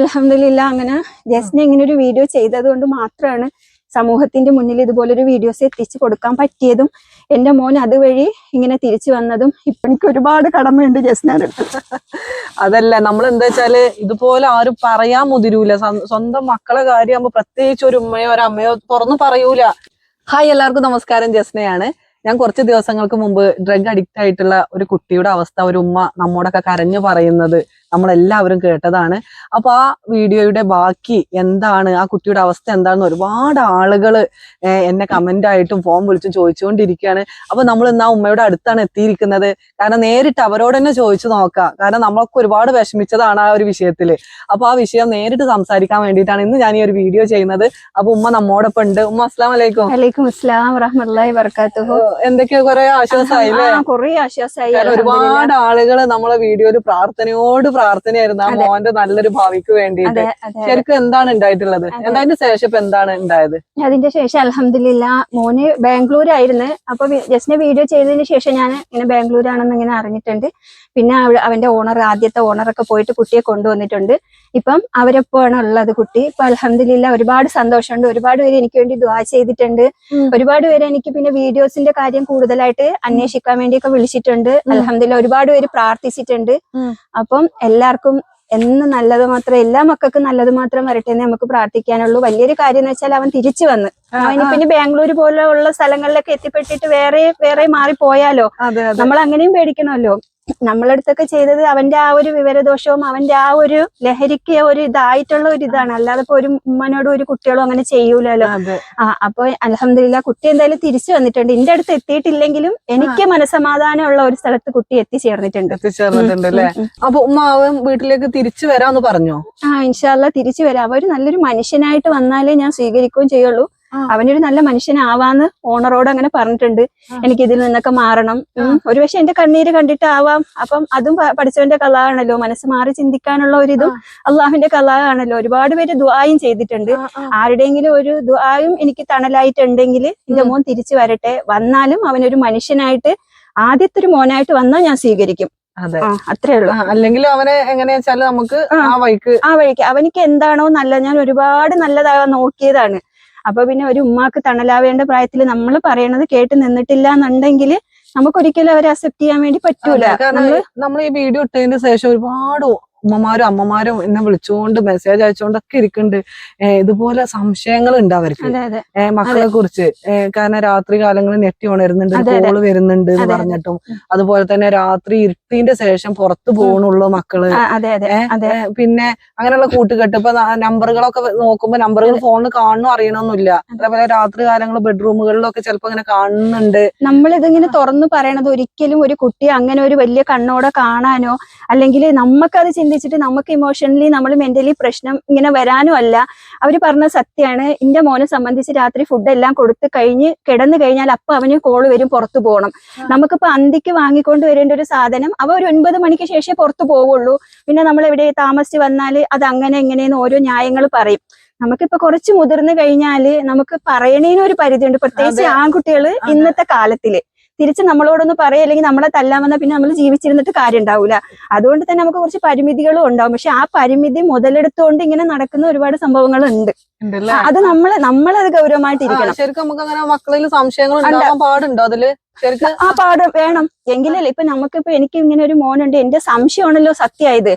അലഹമില്ല അങ്ങനെ ജസ്റ്റിന് ഇങ്ങനെ ഒരു വീഡിയോ ചെയ്തത് കൊണ്ട് മാത്രമാണ് സമൂഹത്തിന്റെ മുന്നിൽ ഇതുപോലൊരു വീഡിയോസ് എത്തിച്ചു കൊടുക്കാൻ പറ്റിയതും എന്റെ മോൻ അതുവഴി ഇങ്ങനെ തിരിച്ചു വന്നതും ഇപ്പൊ എനിക്ക് ഒരുപാട് കടമയുണ്ട് ജസ്റ്റിനടുത്ത് അതല്ല നമ്മൾ എന്താ വെച്ചാൽ ഇതുപോലെ ആരും പറയാൻ മുതിരൂല. സ്വ- സ്വന്തം മക്കളെ കാര്യമാകുമ്പോ പ്രത്യേകിച്ച് ഒരു ഉമ്മയോ ഒരു അമ്മയോ തുറന്നു പറയൂല. ഹായ് എല്ലാവർക്കും നമസ്കാരം ജസ്നയാണ് ഞാൻ കുറച്ച് ദിവസങ്ങൾക്ക് മുമ്പ് ഡ്രഗ് അഡിക്റ്റ് ആയിട്ടുള്ള ഒരു കുട്ടിയുടെ അവസ്ഥ ഒരു ഉമ്മ നമ്മോടൊക്കെ കരഞ്ഞു പറയുന്നത്. നമ്മളെല്ലാവരും കേട്ടതാണ്. അപ്പൊ ആ വീഡിയോയുടെ ബാക്കി എന്താണ് ആ കുട്ടിയുടെ അവസ്ഥ എന്താണെന്ന് ഒരുപാട് ആളുകൾ എന്നെ കമന്റ് ആയിട്ടും ഫോം വിളിച്ചും ചോദിച്ചുകൊണ്ടിരിക്കുകയാണ്. അപ്പൊ നമ്മൾ ഇന്ന് ആ ഉമ്മയുടെ അടുത്താണ് എത്തിയിരിക്കുന്നത്. കാരണം നേരിട്ട് അവരോട് തന്നെ ചോദിച്ചു നോക്കാം കാരണം നമ്മളൊക്കെ ഒരുപാട് വിഷമിച്ചതാണ് ആ ഒരു വിഷയത്തിൽ അപ്പൊ ആ വിഷയം നേരിട്ട് സംസാരിക്കാൻ വേണ്ടിയിട്ടാണ് ഇന്ന് ഞാൻ ഈ ഒരു വീഡിയോ ചെയ്യുന്നത്. അപ്പൊ ഉമ്മ നമ്മോടൊപ്പം ഉണ്ട്. ഉമ്മ അസ്ലാം വലൈക്കും വലൈക്കും അസ്സലാം വറഹ്മത്തുള്ളാഹി വബറകാതുഹു എന്തൊക്കെയോ കുറെ ആശ്വാസമായി കൊറേ ആശ്വാസമായി. ഒരുപാട് ആളുകൾ നമ്മളെ വീഡിയോയിൽ പ്രാർത്ഥനയോട് പ്രാർത്ഥനയായിരുന്നു. ആ. മോന്റെ നല്ലൊരു ഭാവിക്ക് വേണ്ടിയിട്ട്. ശരിക്കും എന്താണ് ഉണ്ടായിട്ടുള്ളത്? എന്തായാലും ശേഷം ഇപ്പൊ എന്താണ് ഉണ്ടായത്? അതിന്റെ ശേഷം അലഹമില്ല മോന് ബാംഗ്ലൂർ ആയിരുന്നു അപ്പൊ ജസ്റ്റിനെ വീഡിയോ ചെയ്തതിന് ശേഷം ഞാൻ ഇങ്ങനെ ബാംഗ്ലൂരാണെന്ന് ഇങ്ങനെ അറിഞ്ഞിട്ടുണ്ട്. പിന്നെ അവന്റെ ഓണർ ആദ്യത്തെ ഓണറൊക്കെ പോയിട്ട് കുട്ടിയെ കൊണ്ടുവന്നിട്ടുണ്ട്. ഇപ്പം അവരൊപ്പമാണ് ഉള്ളത് കുട്ടി. ഇപ്പൊ അലഹമില്ല ഒരുപാട് സന്തോഷമുണ്ട്. ഒരുപാട് പേര് എനിക്ക് വേണ്ടി ദ്വാ ചെയ്തിട്ടുണ്ട്. ഒരുപാട് പേര് എനിക്ക് പിന്നെ വീഡിയോസിന്റെ കാര്യം കൂടുതലായിട്ട് അന്വേഷിക്കാൻ വേണ്ടിയൊക്കെ വിളിച്ചിട്ടുണ്ട്. അലഹമില്ല ഒരുപാട് പേര് പ്രാർത്ഥിച്ചിട്ടുണ്ട്. അപ്പം എല്ലാവർക്കും എന്ന് നല്ലത് മാത്രം എല്ലാ മക്കൾക്കും നല്ലത് മാത്രം വരട്ടെ എന്ന് നമുക്ക് പ്രാർത്ഥിക്കാനുള്ളൂ. വലിയൊരു കാര്യം എന്ന് വെച്ചാൽ അവൻ തിരിച്ചു വന്ന്. അവന് പിന്നെ ബാംഗ്ലൂർ പോലെയുള്ള സ്ഥലങ്ങളിലൊക്കെ എത്തിപ്പെട്ടിട്ട് വേറെ വേറെ മാറി പോയാലോ നമ്മൾ അങ്ങനെയും പേടിക്കണമല്ലോ. നമ്മളടുത്തൊക്കെ ചെയ്തത് അവന്റെ ആ ഒരു വിവരദോഷവും അവന്റെ ആ ഒരു ലഹരിക്ക് ഒരു ഇതായിട്ടുള്ള ഒരു ഇതാണ്. അല്ലാതെ ഇപ്പൊ ഒരു ഉമ്മനോടും ഒരു കുട്ടികളും അങ്ങനെ ചെയ്യൂലല്ലോ. ആ അപ്പൊ അലഹമില്ല കുട്ടി എന്തായാലും തിരിച്ചു വന്നിട്ടുണ്ട്. എന്റെ അടുത്ത് എത്തിയിട്ടില്ലെങ്കിലും എനിക്ക് മനസമാധാനമുള്ള ഒരു സ്ഥലത്ത് കുട്ടി എത്തിച്ചേർന്നിട്ടുണ്ട്. എത്തിച്ചേർന്നിട്ടുണ്ട് അല്ലേ. അപ്പൊ ഉമ്മ അവൻ വീട്ടിലേക്ക് തിരിച്ചു വരാന്ന് പറഞ്ഞു? ആ ഇൻഷാല്ല തിരിച്ചു വരാം. അവർ നല്ലൊരു മനുഷ്യനായിട്ട് വന്നാലേ ഞാൻ സ്വീകരിക്കുകയും ചെയ്യുള്ളൂ. അവനൊരു നല്ല മനുഷ്യനാവാന്ന് ഓണറോട് അങ്ങനെ പറഞ്ഞിട്ടുണ്ട്. എനിക്ക് ഇതിൽ നിന്നൊക്കെ മാറണം. ഒരു ഒരുപക്ഷെ എന്റെ കണ്ണീര് കണ്ടിട്ടാവാം. അപ്പം അതും പഠിച്ചവന്റെ കലാണല്ലോ മനസ്സ് മാറി ചിന്തിക്കാനുള്ള ഒരു ഇതും അള്ളാഹുവിന്റെ കലാണല്ലോ ഒരുപാട് പേര് ദുആയും ചെയ്തിട്ടുണ്ട്. ആരുടെയെങ്കിലും ഒരു ദുആയും എനിക്ക് തണലായിട്ടുണ്ടെങ്കിൽ എന്റെ. മോൻ തിരിച്ചു വരട്ടെ. വന്നാലും അവനൊരു മനുഷ്യനായിട്ട് ആദ്യത്തെ ഒരു മോനായിട്ട് വന്നാൽ ഞാൻ സ്വീകരിക്കും. അതെ. അത്രേ ഉള്ളൂ. അല്ലെങ്കിൽ അവനെ എങ്ങനെയാ നമുക്ക് ആ. ആ വഴിക്ക് ആ വഴിക്ക്. അവനിക്ക് എന്താണോ നല്ല ഞാൻ ഒരുപാട് നല്ലതാകാൻ നോക്കിയതാണ്. അപ്പൊ പിന്നെ ഒരു ഉമ്മാക്ക് തണലാവേണ്ട പ്രായത്തിൽ നമ്മൾ പറയണത് കേട്ട് നിന്നിട്ടില്ല എന്നുണ്ടെങ്കിൽ നമുക്കൊരിക്കലും അവരെ അക്സെപ്റ്റ് ചെയ്യാൻ വേണ്ടി പറ്റൂല. നമ്മൾ ഈ വീഡിയോ ഇട്ടതിന് ശേഷം ഒരുപാട് ഉമ്മമാരും അമ്മമാരും എന്നെ വിളിച്ചുകൊണ്ട് മെസ്സേജ് അയച്ചുകൊണ്ടൊക്കെ ഇരിക്കുന്നുണ്ട് ഇതുപോലെ സംശയങ്ങൾ ഉണ്ട് അവർക്ക്. മക്കളെ കുറിച്ച്. കാരണം രാത്രി കാലങ്ങളിൽ നെറ്റി ഉണരുന്നുണ്ട്. കോൾ വരുന്നുണ്ട് എന്ന്. പറഞ്ഞിട്ടും. അതുപോലെ തന്നെ രാത്രി ഇരുട്ടിന്റെ ശേഷം പുറത്തു പോകണുള്ളൂ മക്കൾ. പിന്നെ അങ്ങനെയുള്ള കൂട്ടുകെട്ട് ഇപ്പൊ നമ്പറുകളൊക്കെ നോക്കുമ്പോ നമ്പറുകൾ ഫോണിൽ കാണണം അറിയണമെന്നില്ല അതേപോലെ രാത്രി കാലങ്ങൾ ബെഡ്റൂമുകളിലൊക്കെ ചിലപ്പോ ഇങ്ങനെ കാണുന്നുണ്ട്. നമ്മളിതിങ്ങനെ തുറന്നു പറയണത് ഒരിക്കലും ഒരു കുട്ടി അങ്ങനെ ഒരു വലിയ കണ്ണോടെ കാണാനോ അല്ലെങ്കിൽ നമുക്കത് ചിന്തിച്ചിട്ട് നമുക്ക് ഇമോഷണലി നമ്മൾ മെന്റലി പ്രശ്നം ഇങ്ങനെ വരാനും അല്ല. അവർ പറഞ്ഞ സത്യമാണ് എന്റെ മോനെ സംബന്ധിച്ച് രാത്രി ഫുഡ് എല്ലാം കൊടുത്ത് കഴിഞ്ഞ് കിടന്നു കഴിഞ്ഞാൽ അപ്പൊ അവന് കോൾ വരും പുറത്തു പോകണം നമുക്കിപ്പോ അന്തിക്ക് വാങ്ങിക്കൊണ്ട് വരേണ്ട ഒരു സാധനം അവ ഒരു ഒൻപത് മണിക്ക് ശേഷമേ പുറത്തു പോവുള്ളൂ. പിന്നെ നമ്മൾ എവിടെ താമസിച്ച് വന്നാൽ അത് അങ്ങനെ എങ്ങനെയെന്ന് ഓരോ ന്യായങ്ങൾ പറയും. നമുക്കിപ്പോ കുറച്ച് മുതിർന്നു കഴിഞ്ഞാൽ നമുക്ക് പറയണേനും ഒരു പരിധിയുണ്ട്. പ്രത്യേകിച്ച്. ആൺകുട്ടികൾ ഇന്നത്തെ കാലത്തിൽ. തിരിച്ച് നമ്മളോടൊന്ന് പറയല്ലെങ്കിൽ നമ്മളെ തല്ലാൻ വന്നാൽ പിന്നെ നമ്മൾ ജീവിച്ചിരുന്നിട്ട് കാര്യം ഉണ്ടാവില്ല അതുകൊണ്ട് തന്നെ നമുക്ക് കുറച്ച് പരിമിതികളും ഉണ്ടാവും. പക്ഷെ ആ പരിമിതി മുതലെടുത്തുകൊണ്ട് ഇങ്ങനെ നടക്കുന്ന ഒരുപാട് ഉണ്ടല്ലേ അത് നമ്മൾ നമ്മളത് ഗൗരവമായിട്ട് ഇരിക്കണം ശരിക്കും നമുക്ക് അങ്ങനെ മക്കളിൽ സംശയങ്ങൾ പാടുണ്ടോ അതിൽ? ശരിക്കും ആ പാട് വേണം. എങ്കിലല്ലേ ഇപ്പൊ നമുക്കിപ്പോ എനിക്ക് ഇങ്ങനെ ഒരു മോനുണ്ട്. എന്റെ സംശയമാണല്ലോ സത്യമായത്.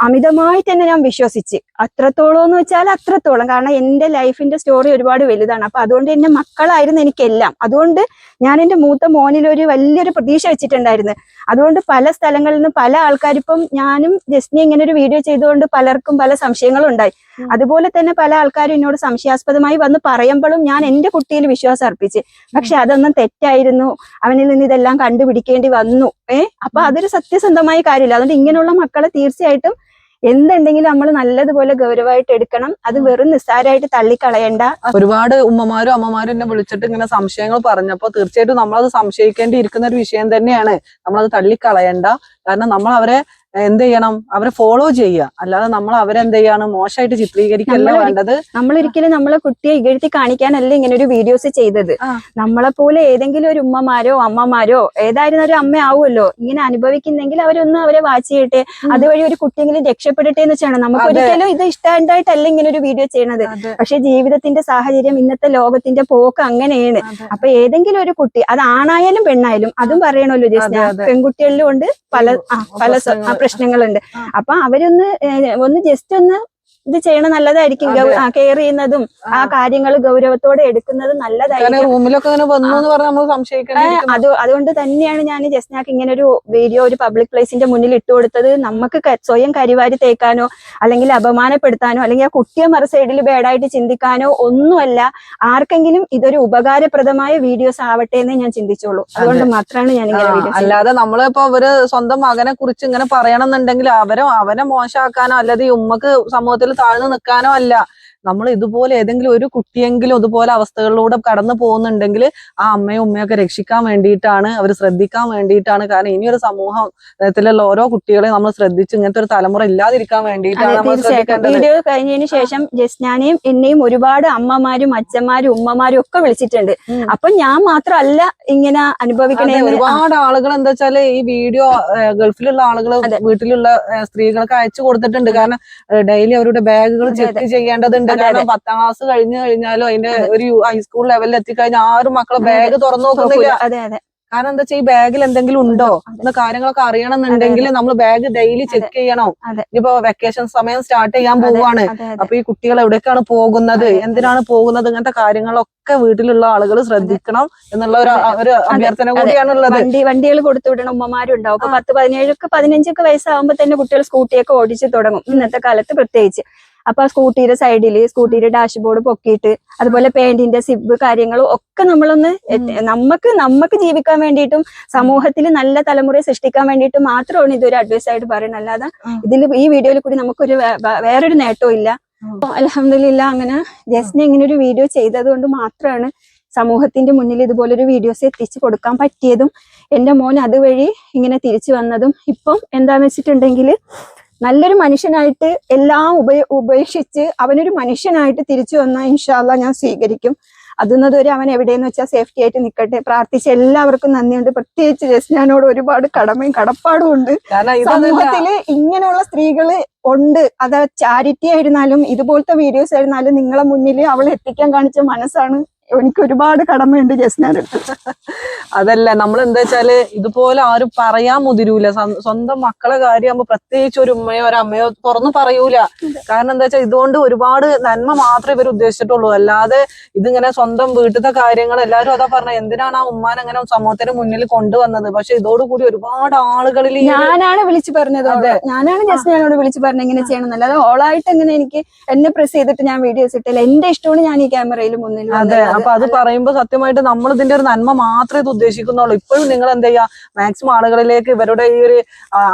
അമിതമായി തന്നെ ഞാൻ വിശ്വസിച്ച്. അത്രത്തോളം എന്ന് വെച്ചാൽ അത്രത്തോളം. കാരണം എന്റെ ലൈഫിന്റെ സ്റ്റോറി ഒരുപാട് വലുതാണ്. അപ്പൊ അതുകൊണ്ട് എന്റെ മക്കളായിരുന്നു എനിക്കെല്ലാം. അതുകൊണ്ട് ഞാൻ എന്റെ മൂത്ത മോനിൽ ഒരു വലിയൊരു പ്രതീക്ഷ വെച്ചിട്ടുണ്ടായിരുന്നു. അതുകൊണ്ട് പല സ്ഥലങ്ങളിൽ നിന്ന് പല ആൾക്കാരിപ്പം ഞാനും ജസ്റ്റിനി ഇങ്ങനെ ഒരു വീഡിയോ ചെയ്തുകൊണ്ട് പലർക്കും പല സംശയങ്ങളും ഉണ്ടായി അതുപോലെ തന്നെ പല ആൾക്കാരും എന്നോട് സംശയാസ്പദമായി വന്ന് പറയുമ്പോഴും ഞാൻ എന്റെ കുട്ടിയിൽ വിശ്വാസം അർപ്പിച്ച് പക്ഷെ അതൊന്നും തെറ്റായിരുന്നു. അവനിൽ നിന്ന് ഇതെല്ലാം കണ്ടുപിടിക്കേണ്ടി വന്നു. ഏഹ് അപ്പൊ അതൊരു സത്യസന്ധമായ കാര്യമില്ല. അതുകൊണ്ട് ഇങ്ങനെയുള്ള മക്കളെ തീർച്ചയായിട്ടും എന്തുണ്ടെങ്കിലും നമ്മൾ നല്ലതുപോലെ ഗൗരവമായിട്ട് എടുക്കണം. അത് വെറും നിസ്സാരമായിട്ട് തള്ളിക്കളയണ്ട. ഒരുപാട് ഉമ്മമാരും അമ്മമാരും എന്നെ വിളിച്ചിട്ട് ഇങ്ങനെ സംശയങ്ങൾ പറഞ്ഞപ്പോ തീർച്ചയായിട്ടും നമ്മളത് സംശയിക്കേണ്ടി ഇരിക്കുന്ന ഒരു വിഷയം തന്നെയാണ്. നമ്മളത് തള്ളിക്കളയണ്ട. കാരണം നമ്മൾ അവരെ എന്ത് ചെയ്യണം അവരെ ഫോളോ ചെയ്യുക. അല്ലാതെ നമ്മൾ അവരെന്ത് ചെയ്യാണ് മോശമായിട്ട് ചിത്രീകരിക്കല്ല വേണ്ടത്. നമ്മളൊരിക്കലും നമ്മളെ കുട്ടിയെ ഇകഴ്ത്തി കാണിക്കാനല്ല ഇങ്ങനെ ഒരു വീഡിയോസ് ചെയ്തത്. നമ്മളെ പോലെ ഏതെങ്കിലും ഒരു ഉമ്മമാരോ അമ്മമാരോ ഏതായിരുന്ന ഒരു അമ്മ ആവുമല്ലോ ഇങ്ങനെ അനുഭവിക്കുന്നെങ്കിൽ അവരൊന്ന് അവരെ വാച്ച് ചെയ്യട്ടെ. അതുവഴി ഒരു കുട്ടിയെങ്കിലും രക്ഷപ്പെടട്ടെ എന്ന് വെച്ചാണ്. നമുക്ക്. ഒരിക്കലും ഇത് ഇഷ്ടമായിട്ടല്ല ഇങ്ങനെ ഒരു വീഡിയോ ചെയ്യണത്. പക്ഷെ ജീവിതത്തിന്റെ സാഹചര്യം ഇന്നത്തെ ലോകത്തിന്റെ പോക്ക് അങ്ങനെയാണ്. അപ്പൊ ഏതെങ്കിലും ഒരു കുട്ടി അത് ആണായാലും പെണ്ണായാലും അതും പറയണല്ലോ ജസ്റ്റ് പെൺകുട്ടികളിലും ഉണ്ട് പല പല. പ്രശ്നങ്ങളുണ്ട്. അപ്പൊ അവരൊന്ന് ഒന്ന് ജസ്റ്റ് ഒന്ന് ഇത് ചെയ്യണ നല്ലതായിരിക്കും. കെയർ ചെയ്യുന്നതും ആ. കാര്യങ്ങൾ ഗൗരവത്തോടെ എടുക്കുന്നത് നല്ലതായിരിക്കും. റൂമിലൊക്കെ അങ്ങനെ വന്നു എന്ന് പറഞ്ഞാൽ നമ്മൾ അത് അതുകൊണ്ട് തന്നെയാണ് ഞാൻ ജസ്നാക്ക് ഇങ്ങനെ ഒരു വീഡിയോ ഒരു പബ്ലിക് പ്ലേസിന്റെ മുന്നിൽ ഇട്ട് കൊടുത്തത്. നമുക്ക് സ്വയം കരിവാരി തേക്കാനോ അല്ലെങ്കിൽ അപമാനപ്പെടുത്താനോ അല്ലെങ്കിൽ ആ കുട്ടിയെ മറു സൈഡിൽ ബേഡായിട്ട് ചിന്തിക്കാനോ ഒന്നുമല്ല. ആർക്കെങ്കിലും ഇതൊരു ഉപകാരപ്രദമായ വീഡിയോസ് ആവട്ടെ എന്ന് ഞാൻ ചിന്തിച്ചോളൂ. അതുകൊണ്ട് മാത്രമാണ് ഞാൻ ഇങ്ങനെ അല്ലാതെ നമ്മളിപ്പോ അവർ സ്വന്തം മകനെ കുറിച്ച് ഇങ്ങനെ പറയണം എന്നുണ്ടെങ്കിൽ അവരെ അവനെ മോശമാക്കാനോ അല്ലാതെ ഈ ഉമ്മക്ക് സമൂഹത്തിൽ താഴ്ന്നു നിൽക്കാനോ അല്ല. നമ്മൾ ഇതുപോലെ ഏതെങ്കിലും ഒരു കുട്ടിയെങ്കിലും ഇതുപോലെ അവസ്ഥകളിലൂടെ കടന്നു പോകുന്നുണ്ടെങ്കിൽ ആ അമ്മയും ഉമ്മയൊക്കെ രക്ഷിക്കാൻ വേണ്ടിയിട്ടാണ് അവർ ശ്രദ്ധിക്കാൻ വേണ്ടിയിട്ടാണ്. കാരണം ഇനിയൊരു സമൂഹത്തിലുള്ള ഓരോ കുട്ടികളെ നമ്മൾ ശ്രദ്ധിച്ച് ഇങ്ങനത്തെ ഒരു തലമുറ ഇല്ലാതിരിക്കാൻ വേണ്ടിയിട്ടാണ് വീഡിയോ കഴിഞ്ഞതിന് ശേഷം ജസ്നാനെയും എന്നെയും ഒരുപാട് അമ്മമാരും അച്ഛന്മാരും ഉമ്മമാരും ഒക്കെ വിളിച്ചിട്ടുണ്ട്. അപ്പൊ ഞാൻ മാത്രമല്ല ഇങ്ങനെ അനുഭവിക്കണേ ഒരുപാട് ആളുകൾ എന്താ വെച്ചാൽ ഈ വീഡിയോ ഗൾഫിലുള്ള ആളുകൾ വീട്ടിലുള്ള സ്ത്രീകൾക്ക് അയച്ചു കൊടുത്തിട്ടുണ്ട്. കാരണം ഡെയിലി അവരുടെ ബാഗുകൾ ചെക്ക് ചെയ്യേണ്ടതുണ്ട്. കാരണം പത്താം ക്ലാസ് കഴിഞ്ഞു കഴിഞ്ഞാലും അതിന്റെ അതെ. ഒരു ഹൈസ്കൂൾ ലെവലിൽ എത്തിക്കഴിഞ്ഞാൽ ആരും മക്കളെ ബാഗ് തുറന്നു നോക്കുന്നില്ല. അതെ അതെ. കാരണം എന്താ വെച്ചാൽ ഈ ബാഗിൽ എന്തെങ്കിലും ഉണ്ടോ? എന്ന കാര്യങ്ങളൊക്കെ അറിയണം എന്നുണ്ടെങ്കിൽ നമ്മൾ ബാഗ് ഡെയിലി ചെക്ക് ചെയ്യണം. ഇനിയിപ്പോ ഇപ്പൊ വെക്കേഷൻ സമയം സ്റ്റാർട്ട് ചെയ്യാൻ പോവാണ്. അപ്പൊ ഈ കുട്ടികൾ എവിടേക്കാണ് പോകുന്നത്? എന്തിനാണ് പോകുന്നത്? ഇങ്ങനത്തെ കാര്യങ്ങളൊക്കെ വീട്ടിലുള്ള ആളുകൾ ശ്രദ്ധിക്കണം എന്നുള്ള ഒരു ഒരു അഭ്യർത്ഥന കൂടിയാണ് ഉള്ളത് വണ്ടി വണ്ടികൾ കൊടുത്തു വിടണം ഉമ്മമാരുണ്ടാവും. അപ്പൊ പത്ത് പതിനേഴൊക്കെ പതിനഞ്ചൊക്കെ വയസ്സാകുമ്പോ തന്നെ കുട്ടികൾ സ്കൂട്ടിയൊക്കെ ഓടിച്ചു തുടങ്ങും. ഇന്നത്തെ കാലത്ത് പ്രത്യേകിച്ച്. അപ്പൊ ആ സ്കൂട്ടിയുടെ സൈഡിൽ സ്കൂട്ടിയുടെ ഡാഷ്ബോർഡ് പൊക്കിയിട്ട് അതുപോലെ പെയിന്റിന്റെ സിബ് കാര്യങ്ങളും ഒക്കെ നമ്മളൊന്ന് നമുക്ക് നമുക്ക് ജീവിക്കാൻ വേണ്ടിയിട്ടും സമൂഹത്തിൽ നല്ല തലമുറയെ സൃഷ്ടിക്കാൻ വേണ്ടിയിട്ട് മാത്രമാണ് ഇതൊരു അഡ്വൈസ് ആയിട്ട് പറയുന്നത് അല്ലാതെ. ഇതിൽ ഈ വീഡിയോയിൽ കൂടി നമുക്കൊരു വേറൊരു നേട്ടവും ഇല്ല. അലഹമില്ല അങ്ങനെ ജസ്റ്റിന് ഇങ്ങനെ ഒരു വീഡിയോ ചെയ്തത് കൊണ്ട് മാത്രമാണ് സമൂഹത്തിന്റെ മുന്നിൽ ഇതുപോലൊരു വീഡിയോസ് എത്തിച്ചു കൊടുക്കാൻ പറ്റിയതും എന്റെ മോൻ അതുവഴി ഇങ്ങനെ തിരിച്ചു വന്നതും ഇപ്പം എന്താന്ന് വെച്ചിട്ടുണ്ടെങ്കിൽ നല്ലൊരു മനുഷ്യനായിട്ട് എല്ലാം ഉപ ഉപേക്ഷിച്ച് അവനൊരു മനുഷ്യനായിട്ട് തിരിച്ചു വന്നാൽ ഇൻഷാല്ല ഞാൻ സ്വീകരിക്കും. അതുന്നതുവരെ അവൻ എവിടെയെന്ന് വെച്ചാൽ സേഫ്റ്റി ആയിട്ട് നിൽക്കട്ടെ പ്രാർത്ഥിച്ച എല്ലാവർക്കും നന്ദിയുണ്ട്. പ്രത്യേകിച്ച് ജസ്നാനോട് ഒരുപാട് കടമയും കടപ്പാടും ഉണ്ട്. സമൂഹത്തിൽ ഇങ്ങനെയുള്ള സ്ത്രീകൾ ഉണ്ട്. അത് ചാരിറ്റി ആയിരുന്നാലും ഇതുപോലത്തെ വീഡിയോസ് ആയിരുന്നാലും നിങ്ങളെ മുന്നിൽ അവൾ എത്തിക്കാൻ കാണിച്ച മനസ്സാണ്. എനിക്ക് ഒരുപാട് കടമയുണ്ട് ജസ്നാന്റെ അടുത്ത് അതല്ല നമ്മൾ എന്താ വെച്ചാൽ ഇതുപോലെ ആരും പറയാൻ മുതിരൂല. സ്വന്തം മക്കളെ കാര്യമാകുമ്പോ പ്രത്യേകിച്ച് ഒരു ഉമ്മയോ ഒരു അമ്മയോ തുറന്നു പറയൂല. കാരണം എന്താ വെച്ചാൽ ഇതുകൊണ്ട് ഒരുപാട് നന്മ മാത്രമേ ഇവർ ഉദ്ദേശിച്ചിട്ടുള്ളൂ. അല്ലാതെ ഇതിങ്ങനെ സ്വന്തം വീട്ടിലത്തെ കാര്യങ്ങൾ എല്ലാരും അതാ പറഞ്ഞ എന്തിനാണ് ആ ഉമ്മാൻ അങ്ങനെ സമൂഹത്തിന് മുന്നിൽ കൊണ്ടുവന്നത്? പക്ഷെ ഇതോടുകൂടി ഒരുപാട് ആളുകളിൽ ഞാനാണ് വിളിച്ചു പറഞ്ഞത്. അതെ. ഞാനാണ് ജസ്റ്റിനോട് വിളിച്ചു പറഞ്ഞത് ഇങ്ങനെ ചെയ്യണം അല്ലാതെ ഓളായിട്ട് എങ്ങനെ എനിക്ക് എന്നെ പ്രസ് ചെയ്തിട്ട് ഞാൻ വീഡിയോസ് ഇട്ടില്ല എന്റെ ഇഷ്ടമാണ് ഞാൻ ഈ ക്യാമറയിൽ മുന്നിൽ അതെ. അപ്പൊ അത് പറയുമ്പോ സത്യമായിട്ട് നമ്മൾ ഇതിന്റെ ഒരു നന്മ മാത്രമേ ഉദ്ദേശിക്കുന്നുള്ളൂ. ഇപ്പോഴും നിങ്ങൾ എന്ത് ചെയ്യുക മാക്സിമം ആളുകളിലേക്ക് ഇവരുടെ ഈ ഒരു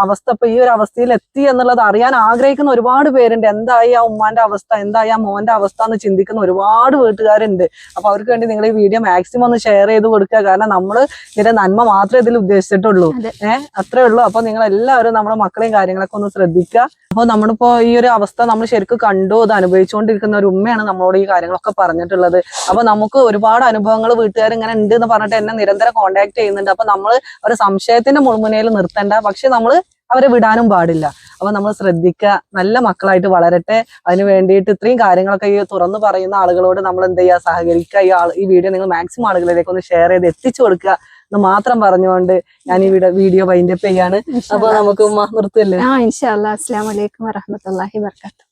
അവസ്ഥ ഇപ്പൊ ഈ ഒരു അവസ്ഥയിൽ എത്തി എന്നുള്ളത് അറിയാൻ ആഗ്രഹിക്കുന്ന ഒരുപാട് പേരുണ്ട്. എന്തായി ആ ഉമ്മാന്റെ അവസ്ഥ? എന്തായി ആ മോന്റെ അവസ്ഥ എന്ന് ചിന്തിക്കുന്ന ഒരുപാട് വീട്ടുകാരുണ്ട്. അപ്പൊ അവർക്ക് വേണ്ടി നിങ്ങൾ ഈ വീഡിയോ മാക്സിമം ഒന്ന് ഷെയർ ചെയ്ത് കൊടുക്കുക. കാരണം നമ്മൾ ഇതിന്റെ നന്മ മാത്രമേ ഇതിൽ ഉദ്ദേശിച്ചിട്ടുള്ളൂ. ഏഹ് അത്രേ ഉള്ളൂ. അപ്പൊ നിങ്ങൾ എല്ലാവരും നമ്മുടെ മക്കളെയും കാര്യങ്ങളൊക്കെ ഒന്ന് ശ്രദ്ധിക്കുക. അപ്പൊ നമ്മളിപ്പോ ഈ ഒരു അവസ്ഥ നമ്മൾ ശരിക്കും കണ്ടു അത് അനുഭവിച്ചുകൊണ്ടിരിക്കുന്ന ഒരു ഉമ്മയാണ് നമ്മളോട് ഈ കാര്യങ്ങളൊക്കെ പറഞ്ഞിട്ടുള്ളത്. അപ്പൊ നമുക്ക് ഒരുപാട് അനുഭവങ്ങൾ വീട്ടുകാർ ഇങ്ങനെ ഉണ്ട് എന്ന് പറഞ്ഞിട്ട് എന്നെ നിരന്തരം കോണ്ടാക്ട് ചെയ്യുന്നുണ്ട്. അപ്പൊ നമ്മൾ ഒരു സംശയത്തിന്റെ മുൾമുനയിൽ നിർത്തണ്ട. പക്ഷെ നമ്മൾ അവരെ വിടാനും പാടില്ല. അപ്പൊ നമ്മൾ ശ്രദ്ധിക്കുക നല്ല മക്കളായിട്ട് വളരട്ടെ. അതിന് വേണ്ടിയിട്ട് ഇത്രയും കാര്യങ്ങളൊക്കെ ഈ തുറന്നു പറയുന്ന ആളുകളോട് നമ്മൾ എന്ത് ചെയ്യുക സഹകരിക്കുക ഈ ആൾ ഈ വീഡിയോ നിങ്ങൾ മാക്സിമം ആളുകളിലേക്ക് ഒന്ന് ഷെയർ ചെയ്ത് എത്തിച്ചു കൊടുക്കുക എന്ന് മാത്രം പറഞ്ഞുകൊണ്ട് ഞാൻ ഈ വീഡിയോ വൈൻഡപ്പ് ചെയ്യാണ്. അപ്പൊ നമുക്ക് നിർത്തല്ലേ? അസ്സാം വലൈക്കും വറഹമത്തല്ലാഹി വർക്കാത്തു